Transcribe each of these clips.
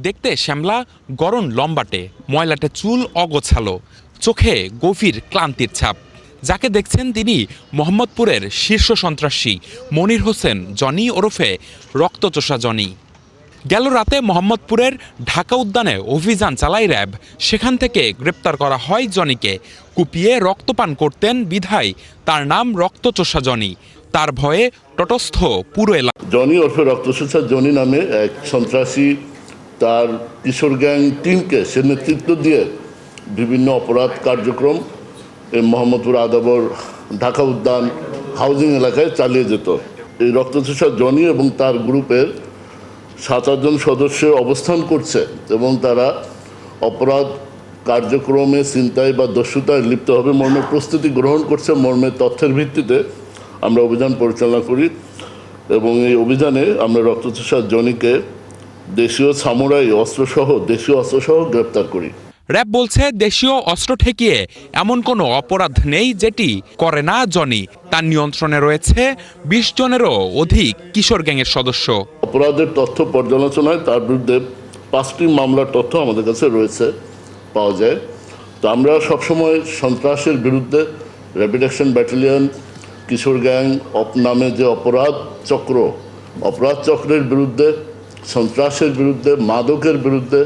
দেখতে শ্যামলা গরম লম্বাটে, ময়লাটে চুল অগোছালো, চোখে গভীর ক্লান্তির ছাপ। যাকে দেখছেন তিনি মোহাম্মদপুরের শীর্ষ সন্ত্রাসী, মনির হোসেন, জনি ওরফে রক্তচোষা জনি। গেল রাতে মোহাম্মদপুরের ঢাকা উদ্যানে অভিযান চালায় র্যাব। সেখান থেকে গ্রেপ্তার করা হয় জনিকে। কুপিয়ে রক্তপান করতেন বিধায়। তার নাম রক্তচোষা জনি। তার ভয়ে তটস্থ পুরো এলাকা জনি ওরফে রক্তশোষা জনি নামে এক সন্ত্রাসী তার কিশোর গ্যাং টিমকে সে নেতৃত্ব দিয়ে বিভিন্ন অপরাধ কার্যক্রম এই মোহাম্মদপুর আদাবর ঢাকা উদ্যান হাউজিং এলাকায় চালিয়ে যেত। এই রক্তচোষা জনি এবং তার গ্রুপের সাত আটজন সদস্যের অবস্থান করছে এবং তারা অপরাধ কার্যক্রমে চিন্তায় বা দস্যুতায় লিপ্ত হবে মর্মে প্রস্তুতি গ্রহণ করছে মর্মের তথ্যের ভিত্তিতে আমরা অভিযান পরিচালনা করি এবং এই অভিযানে আমরা রক্তচোষা জনিকে দেশীয় সামুরাই অস্ত্রসহ দেশীয় অস্ত্রসহ গ্রেপ্তার করি। র্যাব বলছে দেশীয় অস্ত্র ঠেকিয়ে এমন কোনো অপরাধ নেই যেটি করে না জনি। তার নিয়ন্ত্রণে রয়েছে বিশ জনেরও অধিক কিশোর গ্যাংয়ের সদস্য। অপরাধের তথ্য পর্যালোচনায় তার বিরুদ্ধে পাঁচটি মামলার তথ্য আমাদের কাছে রয়েছে পাওয়া যায়। তো আমরা সবসময় সন্ত্রাসের বিরুদ্ধে র্যাপিড অ্যাকশন ব্যাটালিয়ন কিশোর গ্যাং অপ নামে যে অপরাধ চক্র অপরাধ চক্রের বিরুদ্ধে সন্ত্রাসের বিরুদ্ধে মাদকের বিরুদ্ধে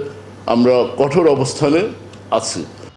আমরা কঠোর অবস্থানে আছি।